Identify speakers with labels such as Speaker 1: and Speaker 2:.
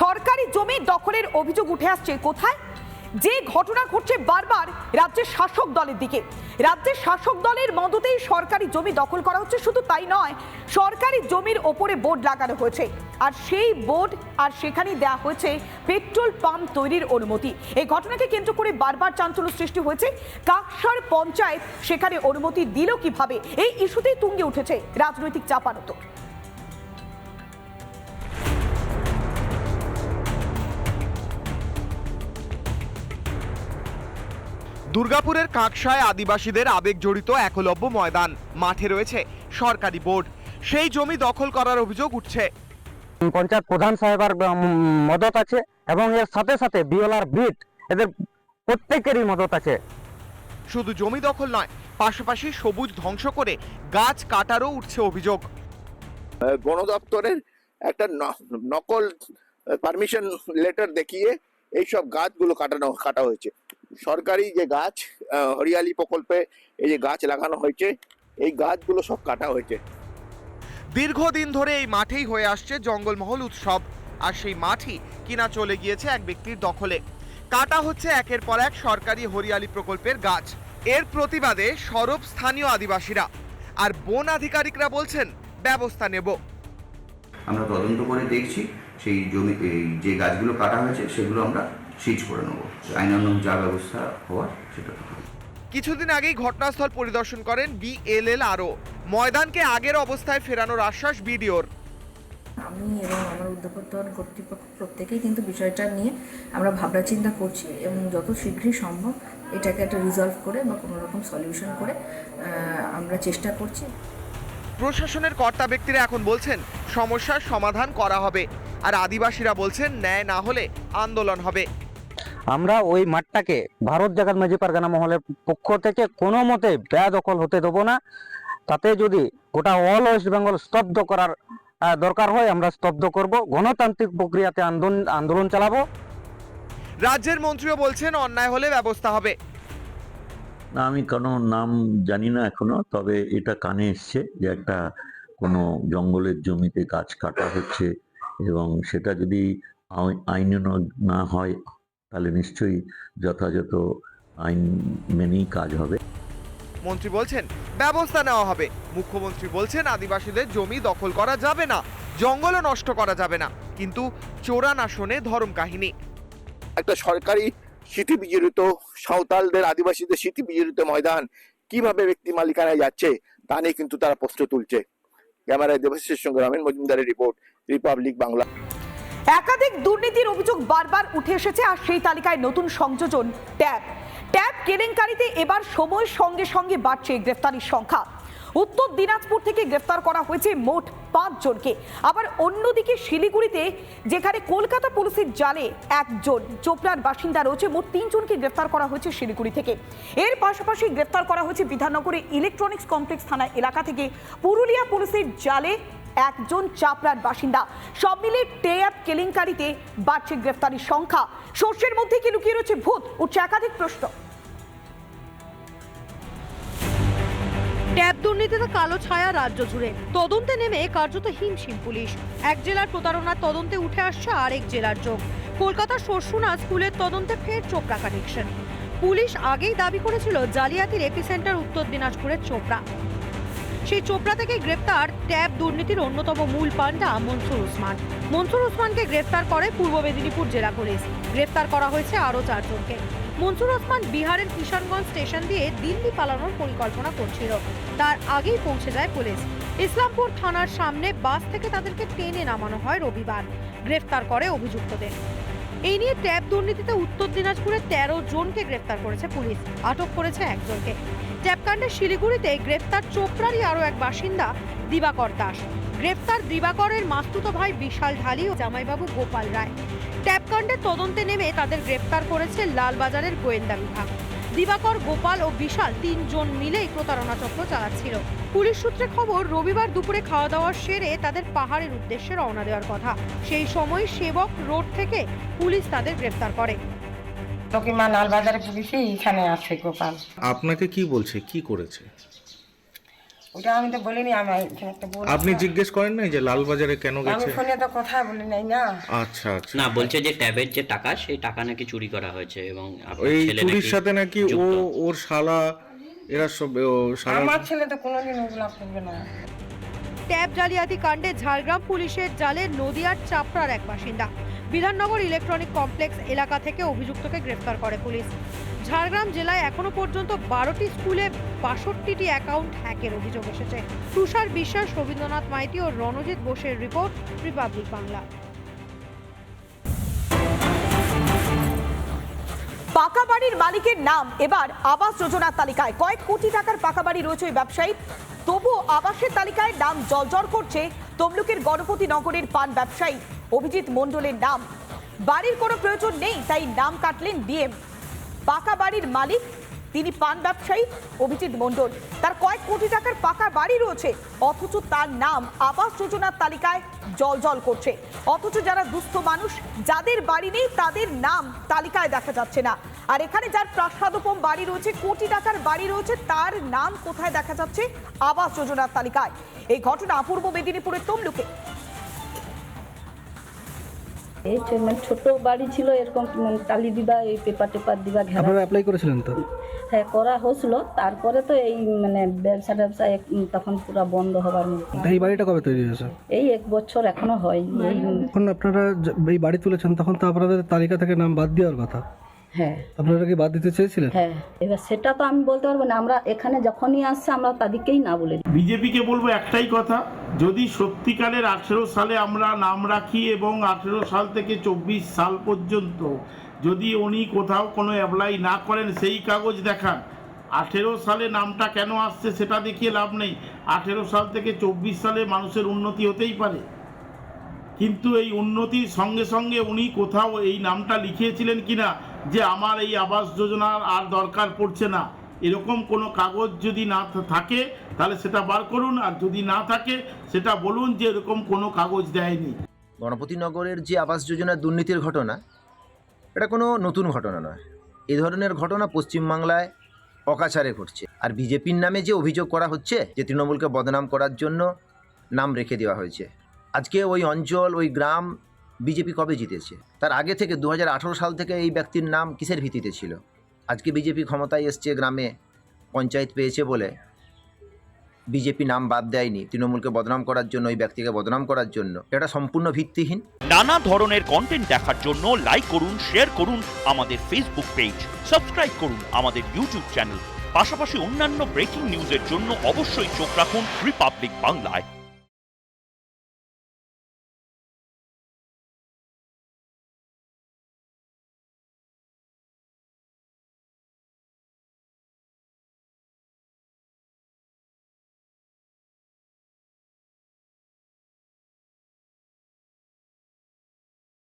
Speaker 1: সরকারি জমি দখলের অভিযোগ উঠে আসছে কোথায়? যে ঘটনা ঘটছে বারবার রাজ্যের শাসক দলের দিকে। রাজ্যের শাসক দলের মদতেই সরকারি জমি দখল করা হচ্ছে, শুধু তাই নয়, সরকারি জমির ওপরে বোর্ড লাগানো হয়েছে। আর সেই বোর্ড আর সেখানেই দেওয়া হয়েছে পেট্রোল পাম্প তৈরির অনুমতি। এই ঘটনাকে কেন্দ্র করে বারবার চাঞ্চল্য সৃষ্টি হয়েছে। কাকসার পঞ্চায়েত সেখানে অনুমতি দিল কীভাবে? এই ইস্যুতেই তুঙ্গে উঠেছে রাজনৈতিক চাপানোতর।
Speaker 2: দুর্গাপুরের কাকসায় আদিবাসীদের আবেগ জড়িত একলব্য ময়দান। মাঠে রয়েছে সরকারি বোর্ড। সেই জমি দখল করার অভিযোগ উঠছে।
Speaker 3: পঞ্চায়েত প্রধান সাহেবের মদত আছে এবং এর সাথে সাথে বিওলার বিট এদের প্রত্যেকেরই মদত আছে।
Speaker 2: শুধু জমি দখল নয় পাশাপাশি সবুজ ধ্বংস করে গাছ কাটারও উঠছে অভিযোগ।
Speaker 4: বন দপ্তরের একটা ন- নকল পারমিশন লেটার দেখিয়ে এইসব গাছগুলো কাটানো কাটা হয়েছে। সরকারি যে গাছ হরিয়ালি প্রকল্পে এই যে গাছ লাগানো হয়েছে এই গাছগুলো সব কাটা হয়েছে।
Speaker 2: দীর্ঘদিন ধরে এই মাঠেই হয়ে আসছে জঙ্গলমহল উৎসব আর সেই মাঠই কিনা চলে গিয়েছে এক ব্যক্তির দখলে। কাটা হচ্ছে একের পর এক সরকারি হরিয়ালি প্রকল্পের গাছ। এর প্রতিবাদে সরব স্থানীয় আদিবাসীরা। আর বন আধিকারিকরা বলছেন ব্যবস্থা নেব।
Speaker 5: আমরা তদন্ত করে দেখছি সেই জমি এই যে গাছগুলো কাটা হয়েছে সেগুলো আমরা সিজ করে নেব। আইনানুগ যা ব্যবস্থা হওয়ার সেটা
Speaker 2: কিছুদিন আগেই ঘটনাস্থল পরিদর্শন করেন বিএলএল আরও। ময়দানকে আগের অবস্থায় ফেরানোর আশ্বাস বিডিওর।
Speaker 6: আমি এবং আমার উদ্যোগতন কর্তৃপক্ষ প্রত্যেকেই কিন্তু বিষয়টা নিয়ে আমরা ভাবনা চিন্তা করছি এবং যত শীঘ্রই সম্ভব এটাকে একটা রিজলভ করে বা কোনো রকম সলিউশন করে আমরা চেষ্টা করছি।
Speaker 2: প্রশাসনের কর্তা ব্যক্তিরা এখন বলছেন সমস্যার সমাধান করা হবে। আর আদিবাসীরা বলছেন ন্যায় না হলে আন্দোলন হবে।
Speaker 3: আমরা ওই মাঠটাকে ভারত জাগাত মাঝি পারগানা মহলের পক্ষ থেকে কোনো মতে বেদখল হতে দেবো না। তাতে যদি গোটা অল ওয়েস্ট বেঙ্গল স্তব্ধ করার দরকার হয় আমরা স্তব্ধ করব। গণতান্ত্রিক প্রক্রিয়াতে আন্দোলন আন্দোলন চালাবো।
Speaker 2: রাজ্যের মন্ত্রীও বলছেন অন্যায় হলে ব্যবস্থা হবে।
Speaker 7: না আমি কোনো নাম জানি না এখনও তবে এটা কানে এসছে যে একটা কোনো জঙ্গলের জমিতে গাছ কাটা হচ্ছে এবং সেটা যদি আইন না হয় তাহলে নিশ্চয়ই যথাযথ আইন মেনেই কাজ হবে।
Speaker 2: মন্ত্রী বলছেন ব্যবস্থা নেওয়া হবে। মুখ্যমন্ত্রী বলছেন আদিবাসীদের জমি দখল করা যাবে না জঙ্গলও নষ্ট করা যাবে না কিন্তু চোরান আসনে ধরম কাহিনী।
Speaker 4: একটা সরকারি স্মৃতি বিজড়িত সাঁওতালদের আদিবাসীদের স্মৃতি বিজড়িত ময়দান কীভাবে ব্যক্তি মালিকানায় যাচ্ছে তা নিয়ে কিন্তু তারা প্রশ্ন তুলছে। ক্যামেরায় দেবশ্রীর সঙ্গে রমেন মজুমদারের রিপোর্ট রিপাবলিক বাংলা।
Speaker 1: একাধিক দুর্নীতির অভিযোগ বারবার উঠে এসেছে আর সেই তালিকায় নতুন সংযোজন, ট্যাব। ট্যাব কেলেঙ্কারিতে এবার সময়ের সঙ্গে সঙ্গে বাড়ছে গ্রেফতারির সংখ্যা। উত্তর দিনাজপুর থেকে গ্রেফতার করা হয়েছে মোট পাঁচ জনকে। আবার অন্যদিকে শিলিগুড়িতে, যেখানে কলকাতা পুলিশের জালে একজন, চোপড়ার বাসিন্দা রয়েছে, মোট তিনজনকে গ্রেফতার করা হয়েছে শিলিগুড়ি থেকে। এর পাশাপাশি গ্রেফতার করা হয়েছে বিধাননগরের ইলেকট্রনিক্স কমপ্লেক্স থানা এলাকা থেকে। পুরুলিয়া পুলিশের জালে একজন চাপড়ার বাসিন্দা। সব মিলে টেয়াপ কেলেঙ্কারিতে বাড়ছে গ্রেফতারির সংখ্যা। শস্যের মধ্যে কি লুকিয়ে রয়েছে ভূত? উঠছে একাধিক প্রশ্ন।
Speaker 8: ট্যাব দুর্নীতিতে কালো ছায়া রাজ্য জুড়ে। তদন্তে নেমে কার্যত হিমশিম পুলিশ। এক জেলার প্রতারণার তদন্তে উঠে আসছে আরেক জেলার যোগ কলকাতার শস্যুনা স্কুলের তদন্তে ফের চোপড়া কানেকশন পুলিশ আগেই দাবি করেছিল, জালিয়াতির এপিসেন্টার উত্তর দিনাজপুরের চোপড়া। সেই চোপড়া থেকে গ্রেপ্তার ট্যাব দুর্নীতির অন্যতম মূল পান্ডা মনসুর ওসমান। মনসুর ওসমানকে গ্রেপ্তার করে পূর্ব মেদিনীপুর জেলা পুলিশ। গ্রেপ্তার করা হয়েছে আরও চারজনকে। মনসুর ওসমান বিহারের কিষানগঞ্জ স্টেশন দিয়ে দিল্লি পালানোর পরিকল্পনা করছিল। তার আগেই পৌঁছে যায় পুলিশ। ইসলামপুর থানার সামনে বাস থেকে তাদেরকে টেনে নামানো হয় রবিবার। গ্রেফতার করে অভিযুক্তদের। এই নিয়ে ট্যাব দুর্নীতিতে উত্তর দিনাজপুরে তেরো জনকে গ্রেফতার করেছে পুলিশ। আটক করেছে একজনকে। ট্যাবকাণ্ডে শিলিগুড়িতে গ্রেফতার চোপড়ারই আরও এক বাসিন্দা, দিবাকর দাস। গ্রেফতার দিবাকরের মাস্তুতো ভাই বিশাল ঢালি ও জামাইবাবু গোপাল রায়। ট্যাবকাণ্ডের তদন্তে নেমে তাদের গ্রেফতার করেছে লালবাজারের গোয়েন্দা বিভাগ। দিবাকর, গোপাল ও বিশাল তিনজন মিলেই প্রতারণা চক্র চালাচ্ছিল। পুলিশ সূত্রে খবর, রবিবার দুপুরে খাওয়া দাওয়া সেরে তাদের পাহাড়ের উদ্দেশ্যে রওনা দেওয়ার কথা। সেই সময় সেবক রোড থেকে পুলিশ তাদের গ্রেফতার করে।
Speaker 9: চকিমা লালবাজারে পুলিশে এইখানে আছে গোপাল।
Speaker 10: আপনাকে কি বলছে? কি করেছে?
Speaker 9: ওটা আমি তো বলিনি আমি একটা বলছি
Speaker 2: আপনি জিজ্ঞেস করেন নাই যে লালবাজারে কেন
Speaker 9: আমি
Speaker 2: গেছে?
Speaker 9: ফোনে তো কথা বলি নাই না।
Speaker 2: আচ্ছা আচ্ছা।
Speaker 10: না বলছে যে ট্যাবের যে টাকা সেই টাকা নাকি চুরি করা হয়েছে এবং আপনার
Speaker 2: এই
Speaker 10: ছেলে
Speaker 2: চুরির
Speaker 10: নাকি
Speaker 2: সাথে নাকি ও
Speaker 10: যুক্ত।
Speaker 2: ওর শালা এরা সব ও শালা
Speaker 9: আমার ছেলে তো কোনোদিন ওগুলা করবে না।
Speaker 8: ট্যাব জালিয়াতি কাণ্ডে ঝাড়গ্রাম পুলিশের জালে নদিয়ার চাপড়ার এক বাসিন্দা। বিধাননগর ইলেকট্রনিক কমপ্লেক্স এলাকা থেকে অভিযুক্তকে গ্রেফতার করে পুলিশ। ঝাড়গ্রাম জেলায় এখনও পর্যন্ত বারোটি স্কুলে বাষট্টিটি অ্যাকাউন্ট হ্যাকের অভিযোগ এসেছে। তুষার বিশ্বাস, রবীন্দ্রনাথ মাইতি ও রণজিৎ বোসের রিপোর্ট, রিপাবলিক বাংলা।
Speaker 1: পাকা বাড়ির মালিকের নাম। এবার আবাস যোজনার তালিকায় কয়েক কোটি টাকার পাকা বাড়ি রয়েছে ওই ব্যবসায়ী তবু আবাসের তালিকায় নাম জলজল করছে তমলুকের গণপতি নগরের পান ব্যবসায়ী অভিজিৎ মণ্ডলের নাম। বাড়ির কোনো প্রয়োজন নেই, তাই নাম কাটলেন ডিএম। পাকা বাড়ির মালিক তিনি পান ব্যবসায়ী অভিজিৎ মণ্ডল। তার কয়েক কোটি টাকার পাকা বাড়ি রয়েছে, অথচ তার নাম আবাস যোজনার তালিকায় জলজল করছে। অথচ যারা দুস্থ মানুষ, যাদের বাড়ি নেই, তাদের নাম তালিকায় দেখা যাচ্ছে না। আর এখানে যার প্রাসাদোপম বাড়ি রয়েছে, কোটি টাকার বাড়ি রয়েছে, তার নাম কোথায় দেখা যাচ্ছে? আবাস যোজনার তালিকায়। এই ঘটনা পূর্ব মেদিনীপুরের তমলুকে।
Speaker 11: এই মানে ছোট বাড়ি ছিল এরকম মানে টালি দিবা এই পেপার টেপার দিবা ঘেরা
Speaker 12: আপনারা অ্যাপ্লাই করেছিলেন তো?
Speaker 11: হ্যাঁ করা হয়েছিল। তারপরে তো এই মানে ব্যবসা ব্যবসা তখন পুরো বন্ধ হবার মতো।
Speaker 12: এই বাড়িটা কবে তৈরি হয়েছে?
Speaker 11: এই এক বছর এখনও হয়নি এই
Speaker 12: যখন আপনারা এই বাড়ি তুলেছেন তখন তো আপনাদের তালিকা থেকে নাম বাদ দেওয়ার কথা।
Speaker 11: হ্যাঁ।
Speaker 12: আপনারা কি বাদ দিতে চেয়েছিলেন?
Speaker 11: হ্যাঁ এবার সেটা তো আমি বলতে পারব না আমরা এখানে যখনই আসছে আমরা তাদেরকেই না বলে দিই।
Speaker 13: বিজেপিকে বলব একটাই কথা যদি সত্যিকারের আঠেরো সালে আমরা নাম রাখি এবং আঠেরো সাল থেকে চব্বিশ সাল পর্যন্ত যদি উনি কোথাও কোনো অ্যাপ্লাই না করেন সেই কাগজ দেখান। আঠেরো সালে নামটা কেন আসছে সেটা দেখিয়ে লাভ নেই। আঠেরো সাল থেকে চব্বিশ সালে মানুষের উন্নতি হতেই পারে। কিন্তু এই উন্নতির সঙ্গে সঙ্গে উনি কোথাও এই নামটা লিখিয়েছিলেন কিনা যে আমার এই আবাস যোজনার আর দরকার পড়ছে না। এরকম কোনো কাগজ যদি না থাকে, তাহলে সেটা বার করুন, আর যদি না থাকে, সেটা বলুন যে এরকম কোনো কাগজ দেয়নি।
Speaker 14: গণপতিনগরের যে আবাস যোজনা দুর্নীতির ঘটনা, এটা কোনো নতুন ঘটনা নয়। এ ধরনের ঘটনা পশ্চিমবাংলায় অকাচারে ঘটছে। আর বিজেপির নামে যে অভিযোগ করা হচ্ছে, যে তৃণমূলকে বদনাম করার জন্য নাম রেখে দেওয়া হয়েছে। আজকে ওই অঞ্চল, ওই গ্রাম বিজেপি কবে জিতেছে? তার আগে থেকে দুহাজার আঠারো সাল থেকে এই ব্যক্তির নাম কিসের ভিত্তিতে ছিল? আজকে বিজেপি ক্ষমতায় এসছে গ্রামে পঞ্চায়েত পেয়েছে বলে বিজেপি নাম বাদ দেয়নি, তৃণমূলকে বদনাম করার জন্য, ওই ব্যক্তিকে বদনাম করার জন্য। এটা সম্পূর্ণ ভিত্তিহীন।
Speaker 15: নানা ধরনের কন্টেন্ট দেখার জন্য লাইক করুন শেয়ার করুন আমাদের ফেসবুক পেজ সাবস্ক্রাইব করুন আমাদের ইউটিউব চ্যানেল পাশাপাশি অন্যান্য ব্রেকিং নিউজের জন্য অবশ্যই চোখ রাখুন রিপাবলিক বাংলায়